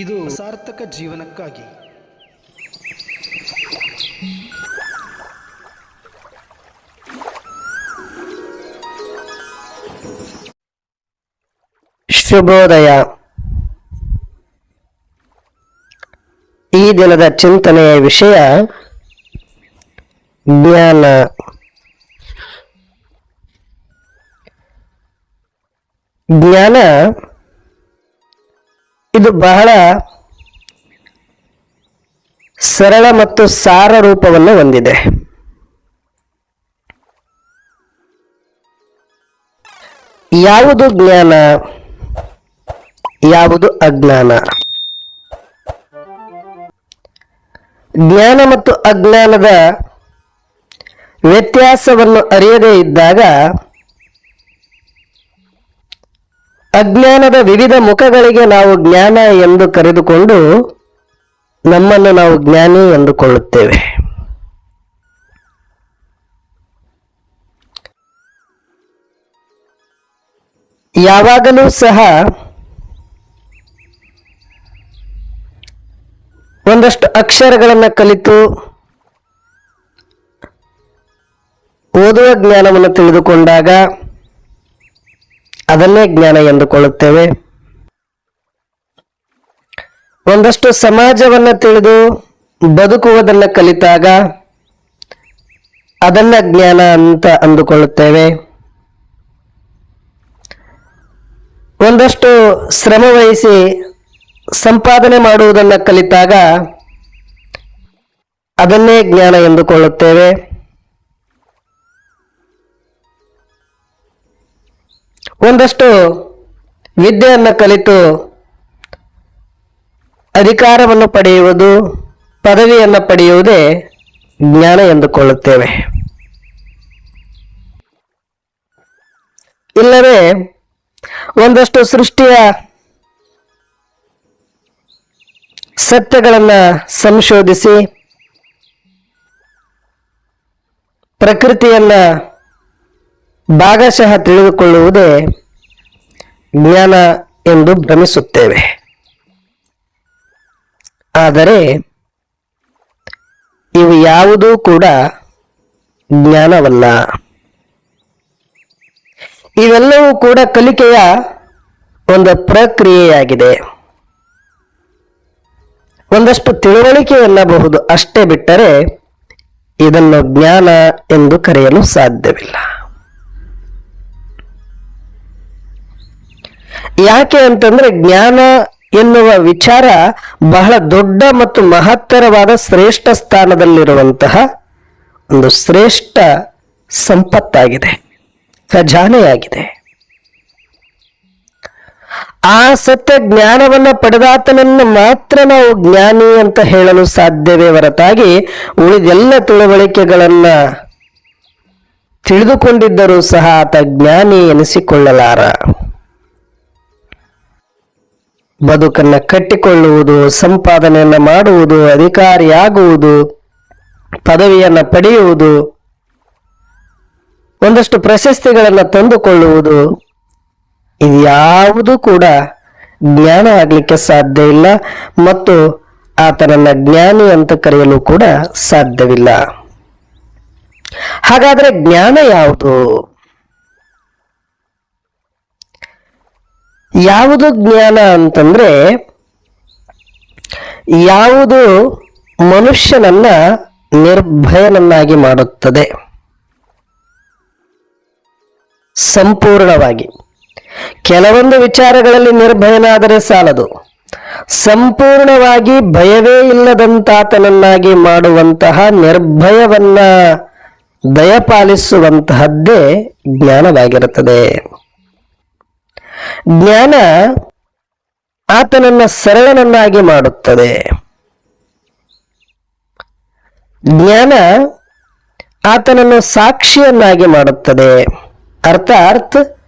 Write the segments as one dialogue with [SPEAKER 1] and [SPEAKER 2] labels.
[SPEAKER 1] ಇದು ಸಾರ್ಥಕ ಜೀವನಕ್ಕಾಗಿ.
[SPEAKER 2] ಶುಭೋದಯ. ಈ ದಿನದ ಚಿಂತನೆಯ ವಿಷಯ ಜ್ಞಾನ. ಜ್ಞಾನ ಇದು ಬಹಳ ಸರಳ ಮತ್ತು ಸಾರ ರೂಪವನ್ನು ಹೊಂದಿದೆ. ಯಾವುದು ಜ್ಞಾನ, ಯಾವುದು ಅಜ್ಞಾನ? ಜ್ಞಾನ ಮತ್ತು ಅಜ್ಞಾನದ ವ್ಯತ್ಯಾಸವನ್ನು ಅರಿಯದೇ ಇದ್ದಾಗ ಅಜ್ಞಾನದ ವಿವಿಧ ಮುಖಗಳಿಗೆ ನಾವು ಜ್ಞಾನ ಎಂದು ಕರೆದುಕೊಂಡು ನಮ್ಮನ್ನು ನಾವು ಜ್ಞಾನಿ ಎಂದುಕೊಳ್ಳುತ್ತೇವೆ. ಯಾವಾಗಲೂ ಸಹ ಒಂದಷ್ಟು ಅಕ್ಷರಗಳನ್ನು ಕಲಿತು ಓದುವ ಜ್ಞಾನವನ್ನು ತಿಳಿದುಕೊಂಡಾಗ ಅದನ್ನೇ ಜ್ಞಾನ ಎಂದುಕೊಳ್ಳುತ್ತೇವೆ. ಒಂದಷ್ಟು ಸಮಾಜವನ್ನು ತಿಳಿದು ಬದುಕುವುದನ್ನು ಕಲಿತಾಗ ಅದನ್ನ ಜ್ಞಾನ ಅಂತ ಅಂದುಕೊಳ್ಳುತ್ತೇವೆ. ಒಂದಷ್ಟು ಶ್ರಮ ವಹಿಸಿ ಸಂಪಾದನೆ ಮಾಡುವುದನ್ನು ಕಲಿತಾಗ ಅದನ್ನೇ ಜ್ಞಾನ ಎಂದುಕೊಳ್ಳುತ್ತೇವೆ. ಒಂದಷ್ಟು ವಿದ್ಯೆಯನ್ನು ಕಲಿತು ಅಧಿಕಾರವನ್ನು ಪಡೆಯುವುದು, ಪದವಿಯನ್ನು ಪಡೆಯುವುದೇ ಜ್ಞಾನ ಎಂದುಕೊಳ್ಳುತ್ತೇವೆ. ಇಲ್ಲವೇ ಒಂದಷ್ಟು ಸೃಷ್ಟಿಯ ಸತ್ಯಗಳನ್ನು ಸಂಶೋಧಿಸಿ ಪ್ರಕೃತಿಯನ್ನ ಭಾಗಶಃ ತಿಳಿದುಕೊಳ್ಳುವುದೇ ಜ್ಞಾನ ಎಂದು ಭ್ರಮಿಸುತ್ತೇವೆ. ಆದರೆ ಇವು ಯಾವುದೂ ಕೂಡ ಜ್ಞಾನವಲ್ಲ. ಇವೆಲ್ಲವೂ ಕೂಡ ಕಲಿಕೆಯ ಒಂದು ಪ್ರಕ್ರಿಯೆಯಾಗಿದೆ. ಒಂದಷ್ಟು ತಿಳುವಳಿಕೆ ಎನ್ನಬಹುದು ಅಷ್ಟೇ ಬಿಟ್ಟರೆ ಇದನ್ನು ಜ್ಞಾನ ಎಂದು ಕರೆಯಲು ಸಾಧ್ಯವಿಲ್ಲ. ಯಾಕೆ ಅಂತಂದ್ರೆ ಜ್ಞಾನ ಎನ್ನುವ ವಿಚಾರ ಬಹಳ ದೊಡ್ಡ ಮತ್ತು ಮಹತ್ತರವಾದ ಶ್ರೇಷ್ಠ ಸ್ಥಾನದಲ್ಲಿರುವಂತಹ ಒಂದು ಶ್ರೇಷ್ಠ ಸಂಪತ್ತಾಗಿದೆ, ಖಜಾನೆಯಾಗಿದೆ. ಆ ಸತ್ಯ ಜ್ಞಾನವನ್ನ ಪಡೆದಾತನನ್ನು ಮಾತ್ರ ನಾವು ಜ್ಞಾನಿ ಅಂತ ಹೇಳಲು ಸಾಧ್ಯವೇ ಹೊರತಾಗಿ ಉಳಿದೆಲ್ಲ ತಿಳುವಳಿಕೆಗಳನ್ನ ತಿಳಿದುಕೊಂಡಿದ್ದರೂ ಸಹ ಆತ ಜ್ಞಾನಿ ಎನಿಸಿಕೊಳ್ಳಲಾರ. ಬದುಕನ್ನ ಕಟ್ಟಿಕೊಳ್ಳುವುದು, ಸಂಪಾದನೆಯನ್ನು ಮಾಡುವುದು, ಅಧಿಕಾರಿಯಾಗುವುದು, ಪದವಿಯನ್ನು ಪಡೆಯುವುದು, ಒಂದಷ್ಟು ಪ್ರಶಸ್ತಿಗಳನ್ನು ತಂದುಕೊಳ್ಳುವುದು ಇದು ಯಾವುದು ಕೂಡ ಜ್ಞಾನ ಆಗಲಿಕ್ಕೆ ಸಾಧ್ಯ ಇಲ್ಲ ಮತ್ತು ಆತನನ್ನ ಜ್ಞಾನಿ ಅಂತ ಕರೆಯಲು ಕೂಡ ಸಾಧ್ಯವಿಲ್ಲ. ಹಾಗಾದರೆ ಜ್ಞಾನ ಯಾವುದು? ಯಾವುದು ಜ್ಞಾನ ಅಂತಂದ್ರೆ ಯಾವುದು ಮನುಷ್ಯನನ್ನ ನಿರ್ಭಯನನ್ನಾಗಿ ಮಾಡುತ್ತದೆ. ಸಂಪೂರ್ಣವಾಗಿ. ಕೆಲವೊಂದು ವಿಚಾರಗಳಲ್ಲಿ ನಿರ್ಭಯನಾದರೆ ಸಾಲದು. ಸಂಪೂರ್ಣವಾಗಿ ಭಯವೇ ಇಲ್ಲದಂತಾತನನ್ನಾಗಿ ಮಾಡುವಂತಹ ನಿರ್ಭಯವನ್ನ ದಯಪಾಲಿಸುವಂತಹದ್ದೇ ಜ್ಞಾನವಾಗಿರುತ್ತದೆ. ಜ್ಞಾನ ಆತನನ್ನ ಸರಳನನ್ನಾಗಿ ಮಾಡುತ್ತದೆ. ಜ್ಞಾನ ಆತನನ್ನು ಸಾಕ್ಷಿಯನ್ನಾಗಿ ಮಾಡುತ್ತದೆ. ಅರ್ಥಾತ್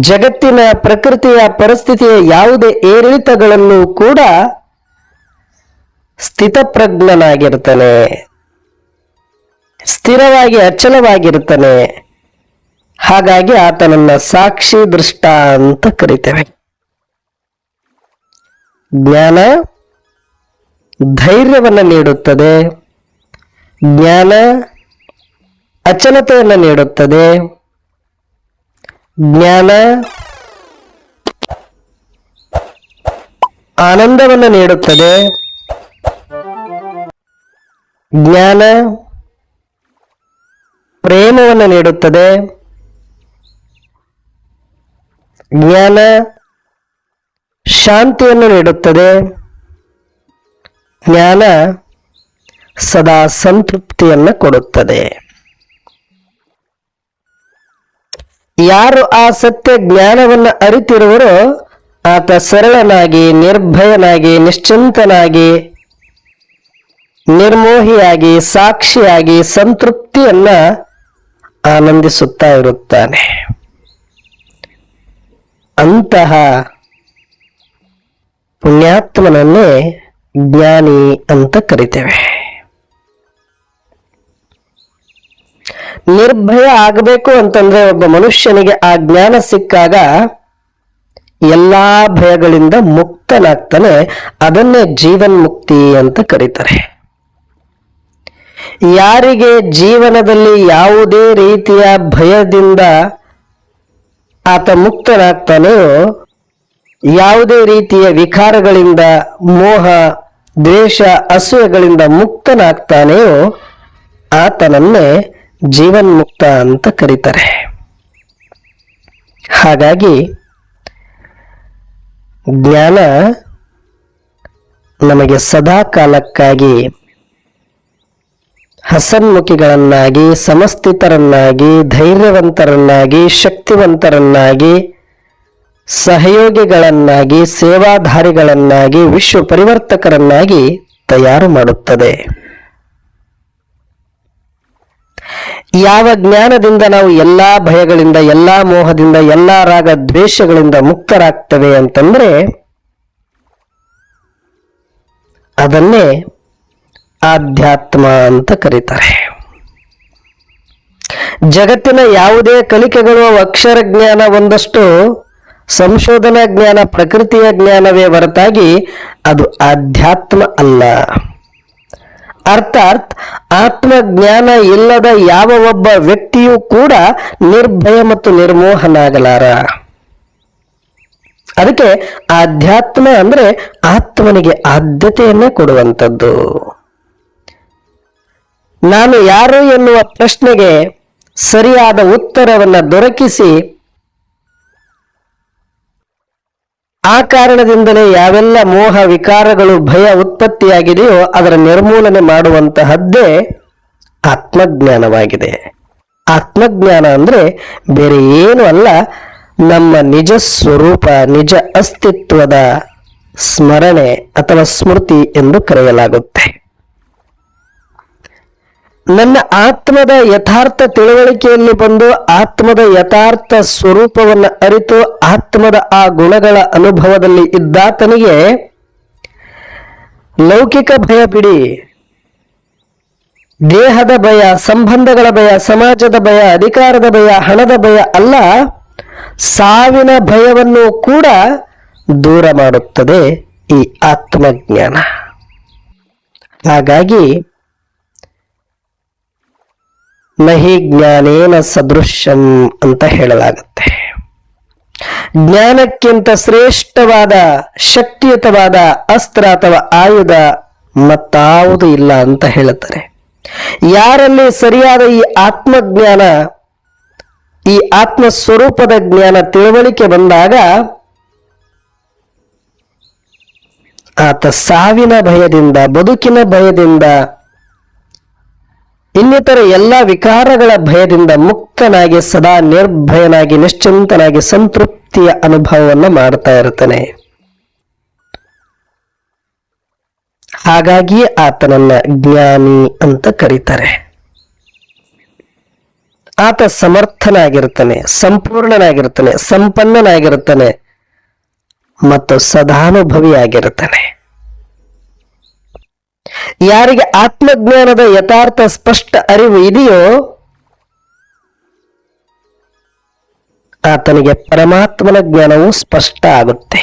[SPEAKER 2] ಜಗತ್ತಿನ ಪ್ರಕೃತಿಯ ಪರಿಸ್ಥಿತಿಯ ಯಾವುದೇ ಏರಿಳಿತಗಳನ್ನು ಕೂಡ ಸ್ಥಿತಪ್ರಜ್ಞನಾಗಿರ್ತಾನೆ. ಸ್ಥಿರವಾಗಿ, ಅಚಲವಾಗಿರ್ತಾನೆ. ಹಾಗಾಗಿ ಆತನನ್ನ ಸಾಕ್ಷಿ ದೃಷ್ಟ ಅಂತ ಕರಿತೇವೆ. ಜ್ಞಾನ ಧೈರ್ಯವನ್ನು ನೀಡುತ್ತದೆ. ಜ್ಞಾನ ಅಚಲತೆಯನ್ನು ನೀಡುತ್ತದೆ. ಜ್ಞಾನ ಆನಂದವನ್ನು ನೀಡುತ್ತದೆ. ಜ್ಞಾನ ಪ್ರೇಮವನ್ನು ನೀಡುತ್ತದೆ. ಜ್ಞಾನ ಶಾಂತಿಯನ್ನು ನೀಡುತ್ತದೆ. ಜ್ಞಾನ ಸದಾ ಸಂತೃಪ್ತಿಯನ್ನು ಕೊಡುತ್ತದೆ. ಯಾರು ಆ ಸತ್ಯ ಜ್ಞಾನವನ್ನು ಅರಿತಿರುವರೋ ಆತ ಸರಳನಾಗಿ, ನಿರ್ಭಯನಾಗಿ, ನಿಶ್ಚಿಂತನಾಗಿ, ನಿರ್ಮೋಹಿಯಾಗಿ, ಸಾಕ್ಷಿಯಾಗಿ ಸಂತೃಪ್ತಿಯನ್ನ ಆನಂದಿಸುತ್ತಾ ಇರುತ್ತಾನೆ. ಅಂತಹ ಪುಣ್ಯಾತ್ಮನನ್ನೇ ಜ್ಞಾನಿ ಅಂತ ಕರಿತೇವೆ. ನಿರ್ಭಯ ಆಗಬೇಕು ಅಂತಂದ್ರೆ ಒಬ್ಬ ಮನುಷ್ಯನಿಗೆ ಆ ಜ್ಞಾನ ಸಿಕ್ಕಾಗ ಎಲ್ಲಾ ಭಯಗಳಿಂದ ಮುಕ್ತನಾಗ್ತಾನೆ, ಅದನ್ನೇ ಜೀವನ್ ಮುಕ್ತಿ ಅಂತ ಕರೀತಾರೆ. ಯಾರಿಗೆ ಜೀವನದಲ್ಲಿ ಯಾವುದೇ ರೀತಿಯ ಭಯದಿಂದ ಆತ ಮುಕ್ತನಾಗ್ತಾನೆಯೋ ಯಾವುದೇ ರೀತಿಯ ವಿಕಾರಗಳಿಂದ ಮೋಹ, ದ್ವೇಷ, ಅಸೂಯೆಗಳಿಂದ ಮುಕ್ತನಾಗ್ತಾನೆಯೋ, ಆತನನ್ನೇ ಜೀವನ್ಮುಕ್ತ ಅಂತ ಕರೀತಾರೆ. ಹಾಗಾಗಿ, ಜ್ಞಾನ ನಮಗೆ ಸದಾ ಕಾಲಕ್ಕಾಗಿ ಹಸನ್ಮುಖಿಗಳನ್ನಾಗಿ ಸಮಸ್ಥಿತರನ್ನಾಗಿ ಧೈರ್ಯವಂತರನ್ನಾಗಿ, ಶಕ್ತಿವಂತರನ್ನಾಗಿ, ಸಹಯೋಗಿಗಳನ್ನಾಗಿ, ಸೇವಾಧಾರಿಗಳನ್ನಾಗಿ ವಿಶ್ವ ಪರಿವರ್ತಕರನ್ನಾಗಿ ತಯಾರು ಮಾಡುತ್ತದೆ. ಯಾವ ಜ್ಞಾನದಿಂದ ನಾವು ಎಲ್ಲಾ ಭಯಗಳಿಂದ, ಎಲ್ಲಾ ಮೋಹದಿಂದ, ಎಲ್ಲಾ ರಾಗ ದ್ವೇಷಗಳಿಂದ ಮುಕ್ತರಾಗ್ತವೆ ಅಂತಂದ್ರೆ, ಅದನ್ನೇ ಆಧ್ಯಾತ್ಮ ಅಂತ ಕರೀತಾರೆ. ಜಗತ್ತಿನ ಯಾವುದೇ ಕಲಿಕೆಗಳು ಅಕ್ಷರ ಜ್ಞಾನ ಒಂದಷ್ಟು ಸಂಶೋಧನಾ ಜ್ಞಾನ, ಪ್ರಕೃತಿಯ ಜ್ಞಾನವೇ ಹೊರತಾಗಿ ಅದು ಆಧ್ಯಾತ್ಮ ಅಲ್ಲ. ಅರ್ಥಾತ್ ಆತ್ಮಜ್ಞಾನ ಇಲ್ಲದ ಯಾವ ಒಬ್ಬ ವ್ಯಕ್ತಿಯೂ ಕೂಡ ನಿರ್ಭಯ ಮತ್ತು ನಿರ್ಮೋಹನಾಗಲಾರ. ಅದಕ್ಕೆ ಆಧ್ಯಾತ್ಮ ಅಂದ್ರೆ ಆತ್ಮನಿಗೆ ಆದ್ಯತೆಯನ್ನೇ ಕೊಡುವಂಥದ್ದು. ನಾನು ಯಾರು ಎನ್ನುವ ಪ್ರಶ್ನೆಗೆ ಸರಿಯಾದ ಉತ್ತರವನ್ನು ದೊರಕಿಸಿ ಆ ಕಾರಣದಿಂದಲೇ ಯಾವೆಲ್ಲ ಮೋಹ, ವಿಕಾರಗಳು, ಭಯ ಉತ್ಪತ್ತಿಯಾಗಿದೆಯೋ ಅದರ ನಿರ್ಮೂಲನೆ ಮಾಡುವಂತಹದ್ದೇ ಆತ್ಮಜ್ಞಾನವಾಗಿದೆ. ಆತ್ಮಜ್ಞಾನ ಅಂದ್ರೆ ಬೇರೆ ಏನು ಅಲ್ಲ, ನಮ್ಮ ನಿಜ ಸ್ವರೂಪ, ನಿಜ ಅಸ್ತಿತ್ವದ ಸ್ಮರಣೆ ಅಥವಾ ಸ್ಮೃತಿ ಎಂದು ಕರೆಯಲಾಗುತ್ತೆ. ನನ್ನ ಆತ್ಮದ ಯಥಾರ್ಥ ತಿಳುವಳಿಕೆಯಲ್ಲಿ ಬಂದು ಆತ್ಮದ ಯಥಾರ್ಥ ಸ್ವರೂಪವನ್ನು ಅರಿತು ಆತ್ಮದ ಆ ಗುಣಗಳ ಅನುಭವದಲ್ಲಿ ಇದ್ದಾತನಿಗೆ ಲೌಕಿಕ ಭಯ ಬಿಡಿ. ದೇಹದ ಭಯ, ಸಂಬಂಧಗಳ ಭಯ, ಸಮಾಜದ ಭಯ, ಅಧಿಕಾರದ ಭಯ, ಹಣದ ಭಯ ಅಲ್ಲ, ಸಾವಿನ ಭಯವನ್ನು ಕೂಡ ದೂರ ಮಾಡುತ್ತದೆ ಈ ಆತ್ಮಜ್ಞಾನ. ಹಾಗಾಗಿ ನಹಿ ಜ್ಞಾನೇನ ಸದೃಶ್ಯಂ ಅಂತ ಹೇಳಲಾಗುತ್ತೆ. ಜ್ಞಾನಕ್ಕಿಂತ ಶ್ರೇಷ್ಠವಾದ, ಶಕ್ತಿಯುತವಾದ, ಅಸ್ತ್ರ ಅಥವಾ ಆಯುಧ ಮತ್ತಾವುದು ಇಲ್ಲ ಅಂತ ಹೇಳುತ್ತಾರೆ. ಯಾರಲ್ಲಿ ಸರಿಯಾದ ಈ ಆತ್ಮಜ್ಞಾನ, ಈ ಆತ್ಮ ಸ್ವರೂಪದ ಜ್ಞಾನ ತಿಳುವಳಿಕೆ ಬಂದಾಗ, ಆತ ಸಾವಿನ ಭಯದಿಂದ, ಬದುಕಿನ ಭಯದಿಂದ ಇನ್ನಿತರ ಎಲ್ಲ ವಿಕಾರಗಳ ಭಯದಿಂದ ಮುಕ್ತನಾಗಿ ಸದಾ ನಿರ್ಭಯನಾಗಿ ನಿಶ್ಚಿಂತನಾಗಿ ಸಂತೃಪ್ತಿಯ ಅನುಭವವನ್ನು ಮಾಡ್ತಾ ಇರ್ತಾನೆ ಹಾಗಾಗಿ ಆತನನ್ನ ಜ್ಞಾನಿ ಅಂತ ಕರೀತಾರೆ. ಆತ ಸಮರ್ಥನಾಗಿರ್ತಾನೆ ಸಂಪೂರ್ಣನಾಗಿರ್ತಾನೆ ಸಂಪನ್ನನಾಗಿರ್ತಾನೆ ಮತ್ತು ಸದಾನುಭವಿಯಾಗಿರ್ತಾನೆ ಯಾರಿಗೆ ಆತ್ಮಜ್ಞಾನದ ಯಥಾರ್ಥ ಸ್ಪಷ್ಟ ಅರಿವು ಇದೆಯೋ ಆತನಿಗೆ ಪರಮಾತ್ಮನ ಜ್ಞಾನವು ಸ್ಪಷ್ಟ ಆಗುತ್ತೆ.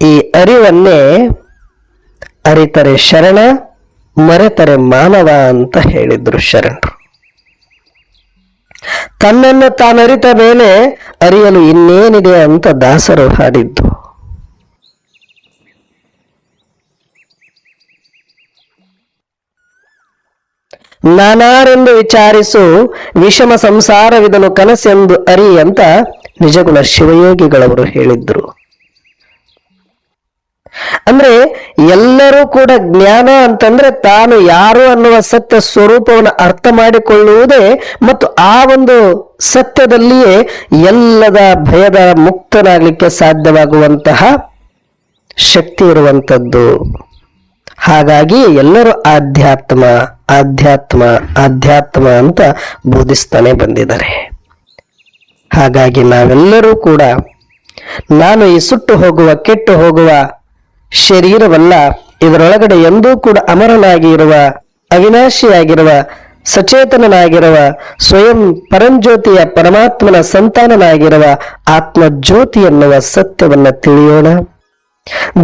[SPEAKER 2] ಈ ಅರಿವನ್ನೇ ಅರಿತರೆ ಶರಣ, ಮರೆತರೆ ಮಾನವ ಅಂತ ಹೇಳಿದ್ರು ಶರಣರು. ತನ್ನನ್ನು ತಾನರಿತ ಮೇಲೆ ಅರಿಯಲು ಇನ್ನೇನಿದೆ ಅಂತ ದಾಸರು ಹಾಡಿದ್ದು. ನಾನಾರೆಂದು ವಿಚಾರಿಸು ವಿಷಮ ಸಂಸಾರವಿದನು ಕನಸೆಂದು ಅರಿ ಅಂತ ನಿಜಗುಣ ಶಿವಯೋಗಿಗಳವರು ಹೇಳಿದ್ರು. ಅಂದ್ರೆ ಎಲ್ಲರೂ ಕೂಡ ಜ್ಞಾನ ಅಂತಂದ್ರೆ ತಾನು ಯಾರು ಅನ್ನುವ ಸತ್ಯ ಸ್ವರೂಪವನ್ನು ಅರ್ಥ ಮಾಡಿಕೊಳ್ಳುವುದೇ ಮತ್ತು ಆ ಒಂದು ಸತ್ಯದಲ್ಲಿಯೇ ಎಲ್ಲದ ಭಯದ ಮುಕ್ತನಾಗಲಿಕ್ಕೆ ಸಾಧ್ಯವಾಗುವಂತಹ ಶಕ್ತಿ ಇರುವಂಥದ್ದು. ಹಾಗಾಗಿ ಎಲ್ಲರೂ ಆಧ್ಯಾತ್ಮ ಆಧ್ಯಾತ್ಮ ಆಧ್ಯಾತ್ಮ ಅಂತ ಬೋಧಿಸ್ತಾನೆ ಬಂದಿದ್ದಾರೆ. ಹಾಗಾಗಿ ನಾವೆಲ್ಲರೂ ಕೂಡ ನಾನು ಈ ಸುಟ್ಟು ಹೋಗುವ, ಕೆಟ್ಟು ಹೋಗುವ ಶರೀರವಲ್ಲ ಇದರೊಳಗಡೆ ಎಂದೂ ಕೂಡ ಅಮರನಾಗಿ ಇರುವ ಅವಿನಾಶಿಯಾಗಿರುವ, ಸಚೇತನನಾಗಿರುವ, ಸ್ವಯಂ ಪರಂಜ್ಯೋತಿಯ ಪರಮಾತ್ಮನ ಸಂತಾನನಾಗಿರುವ ಆತ್ಮಜ್ಯೋತಿ ಎನ್ನುವ ಸತ್ಯವನ್ನು ತಿಳಿಯೋಣ.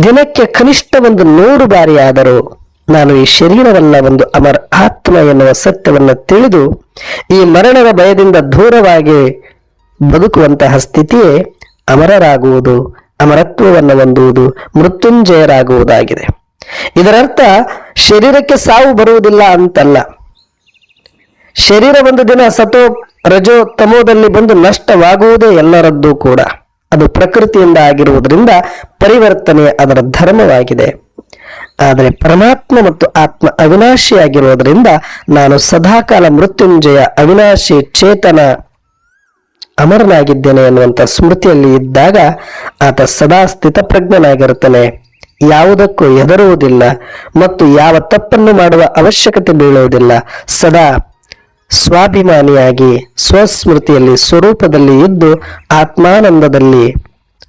[SPEAKER 2] ದಿನಕ್ಕೆ ಕನಿಷ್ಠ ಒಂದು ನೂರು ಬಾರಿ ಆದರೂ ನಾನು ಈ ಶರೀರವನ್ನ ಒಂದು ಅಮರ ಆತ್ಮ ಎನ್ನುವ ಸತ್ಯವನ್ನು ತಿಳಿದು ಈ ಮರಣದ ಭಯದಿಂದ ದೂರವಾಗಿ ಬದುಕುವಂತಹ ಸ್ಥಿತಿಯೇ ಅಮರರಾಗುವುದು, ಅಮರತ್ವವನ್ನು ಹೊಂದುವುದು, ಮೃತ್ಯುಂಜಯರಾಗುವುದಾಗಿದೆ. ಇದರರ್ಥ ಶರೀರಕ್ಕೆ ಸಾವು ಬರುವುದಿಲ್ಲ ಅಂತಲ್ಲ. ಶರೀರ ಒಂದು ದಿನ ಸತೋ ರಜೋ ತಮೋದಲ್ಲಿ ಬಂದು ನಷ್ಟವಾಗುವುದೇ ಎಲ್ಲರದ್ದು ಕೂಡ. ಅದು ಪ್ರಕೃತಿಯಿಂದ ಆಗಿರುವುದರಿಂದ ಪರಿವರ್ತನೆ ಅದರ ಧರ್ಮವಾಗಿದೆ. ಆದರೆ ಪರಮಾತ್ಮ ಮತ್ತು ಆತ್ಮ ಅವಿನಾಶಿಯಾಗಿರುವುದರಿಂದ ನಾನು ಸದಾಕಾಲ ಮೃತ್ಯುಂಜಯ, ಅವಿನಾಶಿ, ಚೇತನ, ಅಮರನಾಗಿದ್ದೇನೆ ಎನ್ನುವಂಥ ಸ್ಮೃತಿಯಲ್ಲಿ ಇದ್ದಾಗ ಆತ ಸದಾ ಸ್ಥಿತಪ್ರಜ್ಞನಾಗಿರುತ್ತಾನೆ. ಯಾವುದಕ್ಕೂ ಹೆದರುವುದಿಲ್ಲ ಮತ್ತು ಯಾವ ತಪ್ಪನ್ನು ಮಾಡುವ ಅವಶ್ಯಕತೆ ಬೀಳುವುದಿಲ್ಲ. ಸದಾ ಸ್ವಾಭಿಮಾನಿಯಾಗಿ ಸ್ವಸ್ಮೃತಿಯಲ್ಲಿ ಸ್ವರೂಪದಲ್ಲಿ ಇದ್ದು ಆತ್ಮಾನಂದದಲ್ಲಿ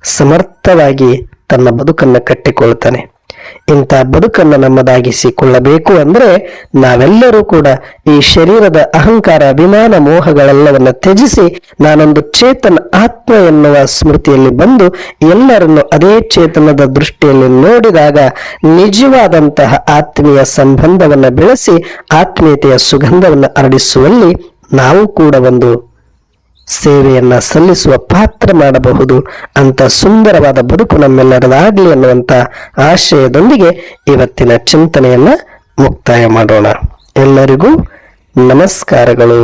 [SPEAKER 2] ಸಮರ್ಥವಾಗಿ ತನ್ನ ಬದುಕನ್ನು ಕಟ್ಟಿಕೊಳ್ತಾನೆ ಇಂಥ ಬದುಕನ್ನು ನಮ್ಮದಾಗಿಸಿಕೊಳ್ಳಬೇಕು ಅಂದ್ರೆ ನಾವೆಲ್ಲರೂ ಕೂಡ ಈ ಶರೀರದ ಅಹಂಕಾರ, ಅಭಿಮಾನ, ಮೋಹಗಳೆಲ್ಲವನ್ನು ತ್ಯಜಿಸಿ ನಾನೊಂದು ಚೇತನ ಆತ್ಮ ಎನ್ನುವ ಸ್ಮೃತಿಯಲ್ಲಿ ಬಂದು ಎಲ್ಲರನ್ನು ಅದೇ ಚೇತನದ ದೃಷ್ಟಿಯಲ್ಲಿ ನೋಡಿದಾಗ ನಿಜವಾದಂತಹ ಆತ್ಮೀಯ ಸಂಬಂಧವನ್ನ ಬೆಳೆಸಿ ಆತ್ಮೀಯತೆಯ ಸುಗಂಧವನ್ನು ಹರಡಿಸುವಲ್ಲಿ ನಾವು ಕೂಡ ಒಂದು ಸೇವೆಯನ್ನ ಸಲ್ಲಿಸುವ ಪಾತ್ರ ಮಾಡಬಹುದು ಅಂತ ಸುಂದರವಾದ ಬದುಕು ನಮ್ಮೆಲ್ಲರದಾಗಲಿ ಅನ್ನುವಂಥ ಆಶಯದೊಂದಿಗೆ ಇವತ್ತಿನ ಚಿಂತನೆಯನ್ನ ಮುಕ್ತಾಯ ಮಾಡೋಣ. ಎಲ್ಲರಿಗೂ ನಮಸ್ಕಾರಗಳು.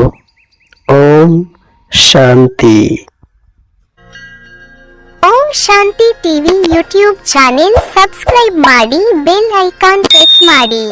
[SPEAKER 2] Om Shanti.
[SPEAKER 3] Om Shanti TV YouTube channel subscribe ಮಾಡಿ ಬೆಲ್ ಐಕಾನ್ ಪ್ರೆಸ್ ಮಾಡಿ.